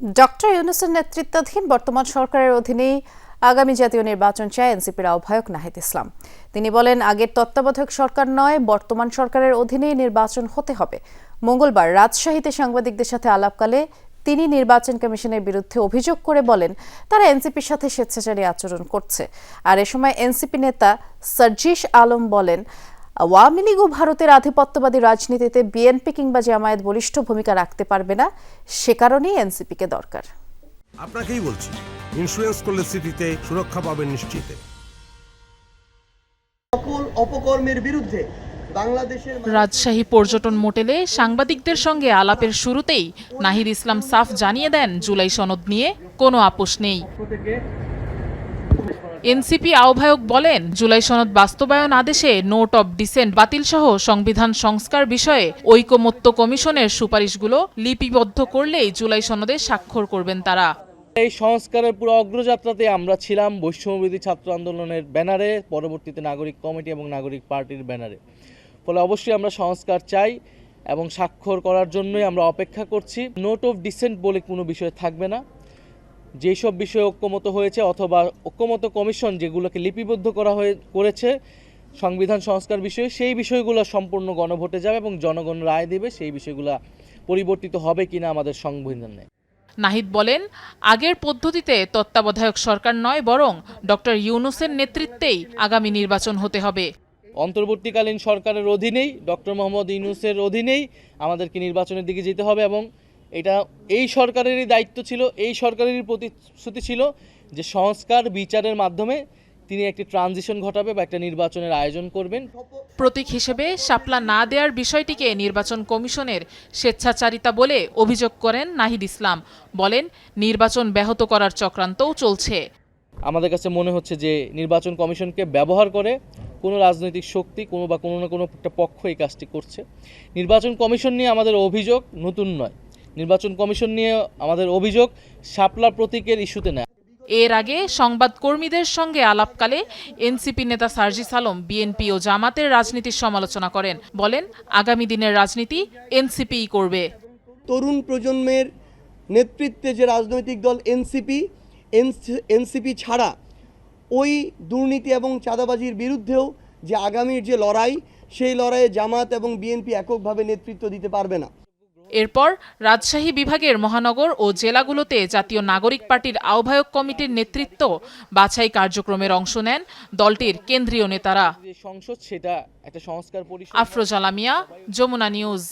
Doctor ইউনুসের নেতৃত্বাধীন বর্তমান সরকারের অধীনেই আগামী জাতীয় নির্বাচন চায় এনসিপির আহ্বায়ক নাহিদ ইসলাম। তিনি বলেন, আগের তত্ত্বাবধায়ক সরকার নয়, বর্তমান সরকারের অধীনেই নির্বাচন হতে হবে। মঙ্গলবার রাজশাহীতে সাংবাদিকদের সাথে আলাপকালে তিনি নির্বাচন কমিশনের বিরুদ্ধে অভিযোগ করে বলেন, তারা এনসিপির সাথে স্বেচ্ছাচারী আচরণ করছে। আর এ সময় এনসিপি নেতা সার্জিস আলম বলেন আওয়ামী লীগ ও ভারতের আধিপত্যবাদী রাজনীতিতে বিএনপি কিংবা জামায়াত বলিষ্ঠ ভূমিকা রাখতে পারবে না সে কারণেই এনসিপিকে দরকার। আপনাকেই বলছি ইন্স্যুরেন্স করলে সিটিতে সুরক্ষা পাবেন নিশ্চিতে। সকল অপকর্মের বিরুদ্ধে বাংলাদেশের রাজশাহী পর্যটন মোটেলে সাংবাদিকদের সঙ্গে আলাপের শুরুতেই নাহিদ ইসলাম সাফ জানিয়ে দেন জুলাই সনদ নিয়ে কোনো আপোষ নেই। এনসিপি আহ্বায়ক বলেন, জুলাই সনদ বাস্তবায়ন আদেশে নোট অব ডিসেন্ট বাতিলসহ সংবিধান সংস্কার বিষয়ে ঐকমত্য কমিশনের সুপারিশগুলো লিপিবদ্ধ করলেই জুলাই সনদে স্বাক্ষর করবেন তারা। এই সংস্কারের পুরো অগ্রযাত্রাতে আমরা ছিলাম বৈষম্যবিধি ছাত্র আন্দোলনের ব্যানারে, পরবর্তীতে নাগরিক কমিটি এবং নাগরিক পার্টির ব্যানারে। ফলে অবশ্যই আমরা সংস্কার চাই এবং স্বাক্ষর করার জন্যই আমরা অপেক্ষা করছি। নোট অফ ডিসেন্ট বলে কোনো বিষয় থাকবে না। যেসব বিষয়ে ঐক্যমত হয়েছে অথবা ঐক্যমত কমিশন যেগুলোকে লিপিবদ্ধ করা হয়ে করেছে সংবিধান সংস্কার বিষয়ে সেই বিষয়গুলো সম্পূর্ণ গণভোটে যাবে এবং জনগণ রায় দেবে সেই বিষয়গুলো পরিবর্তিত হবে কিনা আমাদের সংবিধানে। নাহিদ বলেন আগের পদ্ধতিতে তত্ত্বাবধায়ক সরকার নয় বরং ডক্টর ইউনুসের নেতৃত্বেই আগামী নির্বাচন হতে হবে। অন্তর্বর্তীকালীন সরকারের অধীনেই ডক্টর মোহাম্মদ ইউনুসের অধীনেই আমাদেরকে নির্বাচনের দিকে যেতে হবে এবং এটা এই সরকারেরই দায়িত্ব ছিল এই সরকারেরই প্রতিশ্রুতি ছিল যে সংস্কার বিচারের মাধ্যমে তিনি একটি ট্রানজিশন ঘটাবে বা একটা নির্বাচনের আয়োজন করবেন। প্রতীক হিসেবে শাপলা না দেওয়ার বিষয়টিকে নির্বাচন কমিশনের স্বেচ্ছাচারিতা বলে অভিযোগ করেন নাহিদ ইসলাম। বলেন নির্বাচন ব্যাহত করার চক্রান্তও চলছে। আমাদের কাছে মনে হচ্ছে যে নির্বাচন কমিশনকে ব্যবহার করে কোনো রাজনৈতিক শক্তি কোনো বা কোনো না কোনো একটা পক্ষ এই কাজটি করছে। নির্বাচন কমিশন নিয়ে আমাদের অভিযোগ নতুন নয়। নির্বাচন কমিশন নিয়ে আমাদের অভিযোগ শাপলা প্রতীকের ইস্যুতে নেয়। এর আগে সংবাদকর্মীদের সঙ্গে আলাপকালে এনসিপি নেতা সার্জিস আলম বিএনপি ও জামাতের রাজনীতির সমালোচনা করেন। বলেন আগামী দিনের রাজনীতি এনসিপিই করবে। তরুণ প্রজন্মের নেতৃত্বে যে রাজনৈতিক দল এনসিপি এনসিপি ছাড়া ওই দুর্নীতি এবং চাঁদাবাজির বিরুদ্ধেও যে আগামীর যে লড়াই সেই লড়াইয়ে জামাত এবং বিএনপি এককভাবে নেতৃত্ব দিতে পারবে না। এরপর রাজশাহী বিভাগের মহানগর ও জেলাগুলোতে জাতীয় নাগরিক পার্টির আহ্বায়ক কমিটির নেতৃত্ব বাছাই কার্যক্রমের অংশ নেন দলটির কেন্দ্রীয় নেতারা। আফরোজ আলামিয়া যমুনা নিউজ।